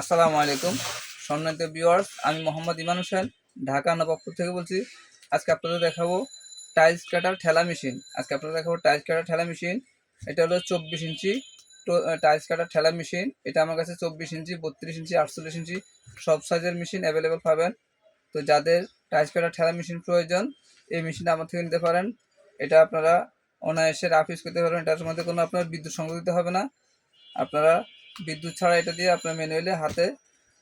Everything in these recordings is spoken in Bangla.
আসসালামু আলাইকুম। সম্মানিত ভিউয়ার্স আমি মোহাম্মদ ইমান হোসেন, ঢাকা নবাবপুর থেকে বলছি। আজকে আপনাদের দেখাবো টাইলস কাটার ঠেলা মেশিন আজকে আপনাদের দেখাবো টাইলস কাটার ঠেলা মেশিন এটা হলো চব্বিশ ইঞ্চি টাইলস কাটার ঠেলা মেশিন এটা আমার কাছে চব্বিশ ইঞ্চি, বত্রিশ ইঞ্চি, আটচল্লিশ ইঞ্চি সব সাইজের মেশিন অ্যাভেলেবেল পাবেন। তো যাদের টাইলস কাটার ঠেলা মেশিন প্রয়োজন, এই মেশিনটা আমার থেকে নিতে পারেন। এটা আপনারা অনায়াসে রাফ ইউজ করতে পারবেন। এটার মধ্যে কোনো আপনার বিদ্যুৎ সংযোগ দিতে হবে না। আপনারা বিদ্যুৎ ছাড়া এটা দিয়ে আপনার ম্যানুয়ালি হাতে,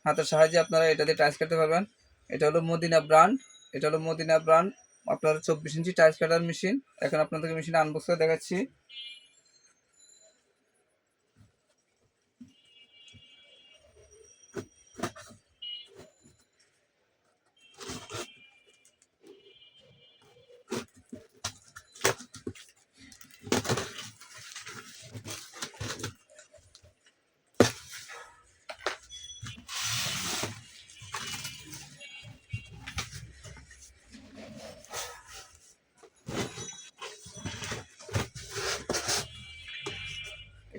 হাতের সাহায্যে আপনারা এটা দিয়ে টাইলস কাটতে পারবেন। এটা হলো মদিনা ব্র্যান্ড এটা হলো মদিনা ব্র্যান্ড আপনার চব্বিশ ইঞ্চি টাইলস কাটার মেশিন এখন আপনাদেরকে মেশিন আনবক্স দেখাচ্ছি।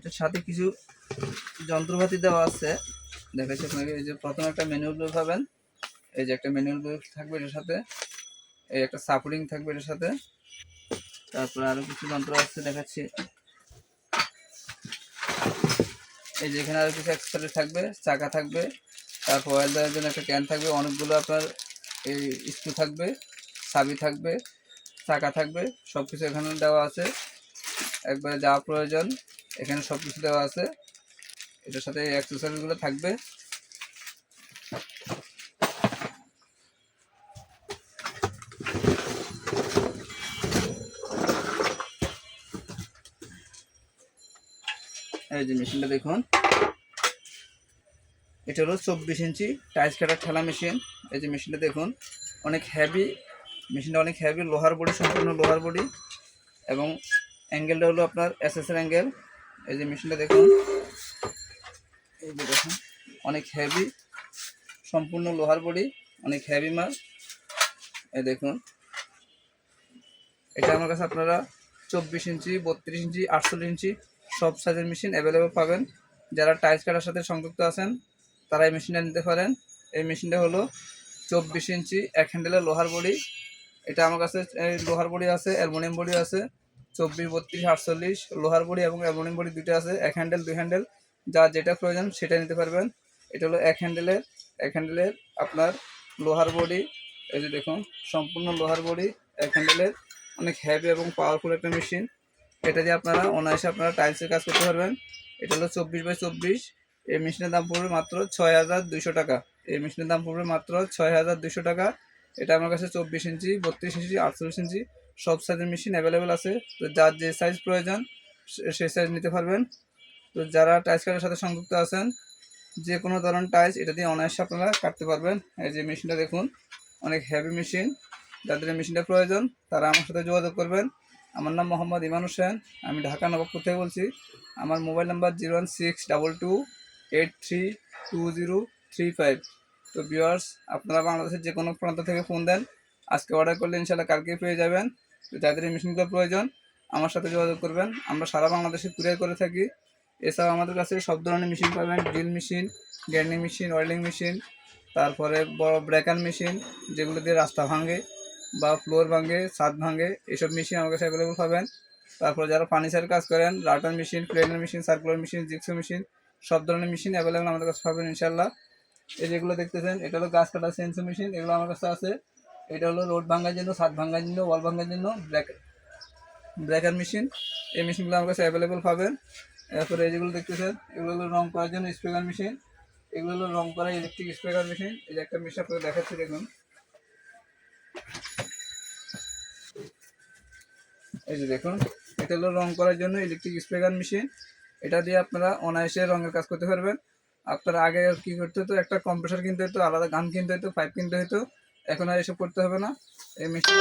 এটার সাথে কিছু যন্ত্রপাতি দেওয়া আছে। দেখাচ্ছি আপনাকে, এই যে প্রথমে একটা ম্যানুয়াল বই পাবেন। এই যে একটা ম্যানুয়াল বই থাকবে এটার সাথে। এই একটা সাপোর্টিং থাকবে এটার সাথে। তারপরে আরও কিছু যন্ত্র আছে, দেখাচ্ছি। এই যে এখানে আরও কিছু এক্সট্রা থাকবে, চাকা থাকবে। তারপর অয়েল দেওয়ার জন্য একটা ক্যান থাকবে। অনেকগুলো আপনার এই স্ক্রু থাকবে সাবি থাকবে, চাকা থাকবে। সব কিছু এখানে দেওয়া আছে। একবারে যা প্রয়োজন। এখানে সব কিছু দেওয়া আছে। এটার সাথে অ্যাক্সেসরিজগুলো থাকবে। এই যে মেশিনটা দেখুন। এটা হলো চব্বিশ ইঞ্চি টাইলস কাটার ঠেলা মেশিন এই যে মেশিনটা দেখুন। অনেক হ্যাভি মেশিনটা অনেক হ্যাভি লোহার বডি, সম্পূর্ণ লোহার বডি। এবং অ্যাঙ্গেলটা হলো আপনার এসএসের অ্যাঙ্গেল এই যে মেশিনটা দেখুন। এই যে দেখুন, অনেক হেভি সম্পূর্ণ লোহার বডি, অনেক হেভি মাল। এই দেখুন, এটা আমার কাছে আপনারা চব্বিশ ইঞ্চি, বত্রিশ ইঞ্চি, আটচল্লিশ ইঞ্চি, সব সাইজের মেশিন অ্যাভেলেবেল পাবেন। যারা টাইলস কাটার সাথে সংযুক্ত আছেন, তারা এই মেশিনটা নিতে পারেন। এই মেশিনটা হলো চব্বিশ ইঞ্চি, এক হ্যান্ডেলের লোহার বডি। এটা আমার কাছে লোহার বডি আছে, অ্যালুমিনিয়াম বডি আছে। চব্বিশ, বত্রিশ, আটচল্লিশ, লোহার বডি এবং অ্যালুমিনিয়াম বডি দুটো আছে, এক হ্যান্ডেল, দুই হ্যান্ডেল, যা যেটা প্রয়োজন সেটা নিতে পারবেন। এটা হলো এক হ্যান্ডেলের এক হ্যান্ডেলের আপনার লোহার বডি, এই যে দেখুন, সম্পূর্ণ লোহার বডি, এক হ্যান্ডেলের, অনেক হ্যাভি এবং পাওয়ারফুল একটা মেশিন এটা দিয়ে আপনারা অনায়াসে আপনারা টাইলসের কাজ করতে পারবেন। এটা হলো চব্বিশ বাই চব্বিশ, এই মেশিনের দাম পড়বে মাত্র ছয় হাজার দুশো টাকা। এই মেশিনের দাম পড়বে মাত্র ছয় হাজার দুশো টাকা। এটা আমার কাছে চব্বিশ ইঞ্চি, বত্রিশ ইঞ্চি, আটচল্লিশ ইঞ্চি। সব সাইজের মেশিন অ্যাভেলেবেল আছে। তো যার যে সাইজ প্রয়োজন সেই সাইজ নিতে পারবেন। তো যারা টাইলস কাটার সাথে সংযুক্ত আছেন, যে কোনো ধরনের টাইলস এটা দিয়ে অনায়াসে আপনারা কাটতে পারবেন। এই যে মেশিনটা দেখুন, অনেক হেভি মেশিন যাদের মেশিনটা প্রয়োজন, তারা আমার সাথে যোগাযোগ করবেন। আমার নাম মোহাম্মদ ইমান হোসেন, আমি ঢাকা নবাবপুর থেকে বলছি। আমার mobile number zero one six double two eight three two zero three five. তো ভিউয়ার্স আপনারা বাংলাদেশের যে কোনো প্রান্ত থেকে ফোন দেন। আজকে অর্ডার করলে ইনশাল্লাহ কালকে পেয়ে যাবেন। যাদের এই মেশিনগুলো প্রয়োজন, আমার সাথে যোগাযোগ করবেন। আমরা সারা বাংলাদেশে কুরিয়ার করে থাকি। এছাড়াও আমাদের কাছে সব ধরনের মেশিন পাবেন। Drill machine grinding machine welding machine তারপরে বড় ব্রেকার মেশিন যেগুলো দিয়ে রাস্তা ভাঙে বা ফ্লোর ভাঙে, ছাদ ভাঙে, এসব মেশিন আমার কাছে অ্যাভেলেবল পাবেন। তারপর যারা ফার্নিচার কাজ করেন রাটার মেশিন প্লেনের machine circular machine jigsaw machine সব ধরনের মেশিন অ্যাভেলেবল আমাদের কাছে পাবেন ইনশাল্লাহ এই যেগুলো দেখতেছেন, এটা হলো গাছ কাটা সেন্সর মেশিন এগুলো আমার কাছে আছে। এটা হলো রোড ভাঙার জন্য, ছাদ ভাঙার জন্য, ওয়াল ভাঙার জন্য ব্রেক ব্রেকার মেশিন। এই মেশিনগুলো আমার কাছে অ্যাভেলেবল পাবেন। এরপরে যেগুলো দেখতেছেন, এগুলো হলো রং করার জন্য স্প্রেকার মেশিন। এগুলো হলো রং করা ইলেকট্রিক স্প্রেকার মেশিন। এই যে একটা মেশিন আপনাকে দেখাচ্ছি, দেখুন। এই যে দেখুন, এটা হলো রং করার জন্য ইলেকট্রিক স্প্রেকার মেশিন। এটা দিয়ে আপনারা অনায়াসে রঙের কাজ করতে পারবেন। আপনারা আগে কি করতে হতো, একটা কম্প্রেসার কিনতে হতো, আলাদা গান কিনতে হতো পাইপ কিনতে হতো। এখন আর এসব করতে হবে না। এই মেশিন